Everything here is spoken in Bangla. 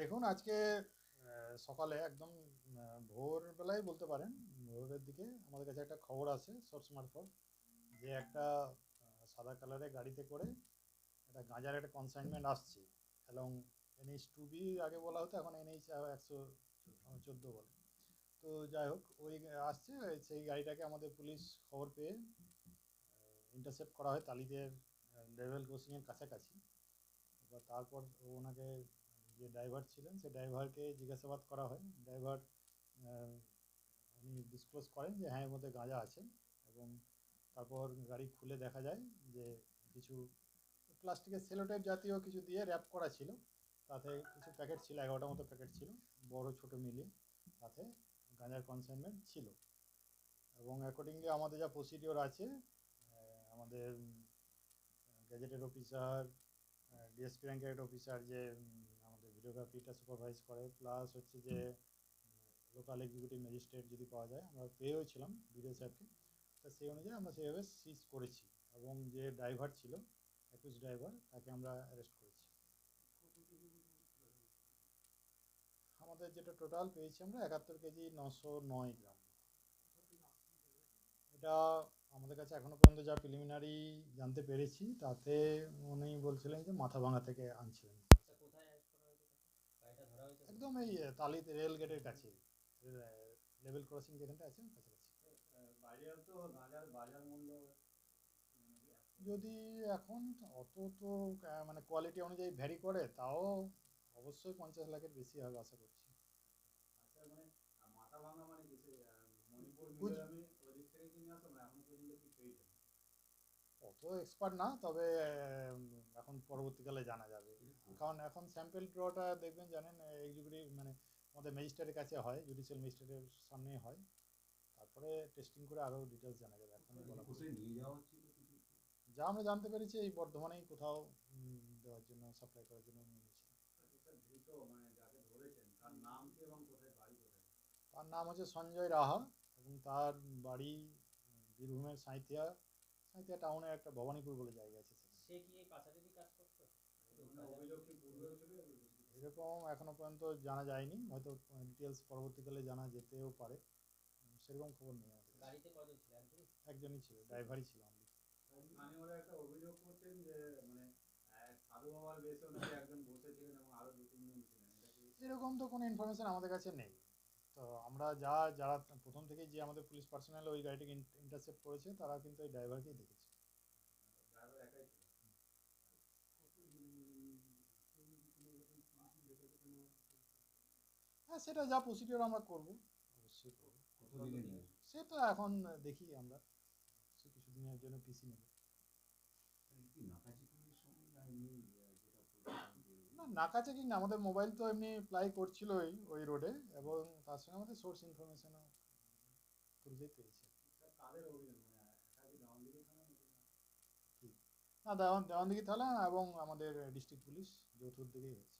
দেখুন, আজকে সকালে একদম ভোরবেলায় বলতে পারেন, ভোরের দিকে আমাদের কাছে একটা খবর আসে সোর্স মারফত যে একটা সাদা কালারের গাড়িতে করে একটা গাঁজার একটা কনসাইনমেন্ট আসছে, এবং এনএইচ টু বি আগে বলা হতো, এখন এনএইচ একশো চোদ্দ বলে। তো যাই হোক, ওই আসছে, সেই গাড়িটাকে আমাদের পুলিশ খবর পেয়ে ইন্টারসেপ্ট করা হয় তালিদের লেভেল ক্রসিংয়ের কাছাকাছি। এবার তারপর ওনাকে যে ড্রাইভার ছিলেন, সেই ড্রাইভারকে জিজ্ঞাসাবাদ করা হয়। ড্রাইভার উনি ডিসক্লোজ করেন যে হ্যাঁ এর মধ্যে গাঁজা আছে এবং তারপর গাড়ি খুলে দেখা যায় যে কিছু প্লাস্টিকের সেলোটাইপ জাতীয় কিছু দিয়ে র্যাপ করা ছিল। তাতে কিছু প্যাকেট ছিল এগারোটার মতো প্যাকেট ছিল, বড়, ছোট মিলিয়ে তাতে গাঁজার কনসাইনমেন্ট ছিল। এবং অ্যাকর্ডিংলি আমাদের যা প্রসিডিওর আছে আমাদের গ্যাজেটেড অফিসার ডিএসপি র্যাঙ্কের অফিসার যে ভিডিওগ্রাফিটা সুপারভাইজ করে প্লাস হচ্ছে যে লোকাল এক্সিকিউটিভ ম্যাজিস্ট্রেট যদি পাওয়া যায় আমরা পেয়েওছিলাম ভিডিও স্যারকে। তা সেই অনুযায়ী আমরা সেভাবে সিজ করেছি এবং যে ড্রাইভার ছিল একুশ ড্রাইভার তাকে আমরা অ্যারেস্ট করেছি। আমাদের যেটা টোটাল পেয়েছি আমরা একাত্তর কেজি নশো নয় গ্রাম। এটা আমাদের কাছে এখনও পর্যন্ত যা প্রিলিমিনারি জানতে পেরেছি তাতে উনি বলছিলেন যে মাথা ভাঙা থেকে আনছিলেন আচ্ছা কোথায় অ্যারেস্ট করা হয়েছে গাড়িটা ধরা হয়েছে একদম এই তালিত রেল গেটের কাছে লেভেল ক্রসিং যেখানটা আছে কাছাকাছি বাজার বাজার মূল্য যদি এখন অত তো মানে কোয়ালিটি অনুযায়ী ভ্যারি করে তাও অবশ্যই পঞ্চাশ লাখের বেশি হবে আশা করছি। আচ্ছা মানে মাথা ভাঙা মানে মণিপুর আমি ওদিক থেকে কিনে আসলাম এখন পর্যন্ত কি পেয়েছেন অত এক্সপার্ট না তবে এখন পরবর্তীকালে জানা যাবে। কারণ এখন স্যাম্পেল ড্রটা দেখবেন জানেন এক্সিকিউটিভ মানে আমাদের ম্যাজিস্ট্রেটের কাছে হয় জুডিশিয়াল ম্যাজিস্ট্রেটের সামনে হয় তারপরে টেস্টিং করে আরও ডিটেলস জানা যাবে। এখন যা আমরা জানতে পেরেছি এই বর্ধমানেই কোথাও দেওয়ার জন্য সাপ্লাই করার জন্য নিয়ে ধৃত মানে তার নাম হচ্ছে সঞ্জয় রাহা এবং তার বাড়ি বীরভূমের সাঁইথিয়া। সাঁইথিয়া টাউনে একটা ভবানীপুর বলে জায়গা আছে সে কি এই পাচারেরই কাজ করতো? এরকম এখনও পর্যন্ত জানা যায়নি। হয়তো ডিটেলস পরবর্তীকালে জানা যেতেও পারে। সেরকম খবর নেই আমাদের। গাড়িতে কজন ছিল? একজন একজনই ছিল ড্রাইভারই ছিল। মানে ওরা একটা অভিযোগ করছেন যে মানে সাধু বাবার বেশে নাকি একজন বসেছিলেন এবং আরও দু তিনজন ছিলেন এরকম তো কোনো ইনফরমেশন আমাদের কাছে নেই। তো আমরা যা যারা প্রথম থেকেই যে আমাদের পুলিশ পার্সোনাল ওই গাড়িটাকে ইন্টারসেপ্ট করেছে তারা কিন্তু ওই ড্রাইভারকেই দেখেছে। হ্যাঁ সেটা যা প্রসিডিওর আমরা করব অবশ্যই করব। সে তো এখন দেখি আমরা সে কিছুদিনের জন্য পিসি নেব কি নাকাচিকুনির সময় না এমনি আহ, যেটা প্রচলন যে- না নাকা চেকিং না, আমাদের মোবাইল তো এমনি প্লাই করছিল ওই ওই রোডে এবং তার সঙ্গে আমাদের সোর্স ইনফরমেশনও খুঁজেই পেয়েছে না? দেওয়ান দেওয়ান দিঘি থানা এবং আমাদের ডিস্ট্রিক্ট পুলিশ যৌথ উদ্যোগেই হয়েছে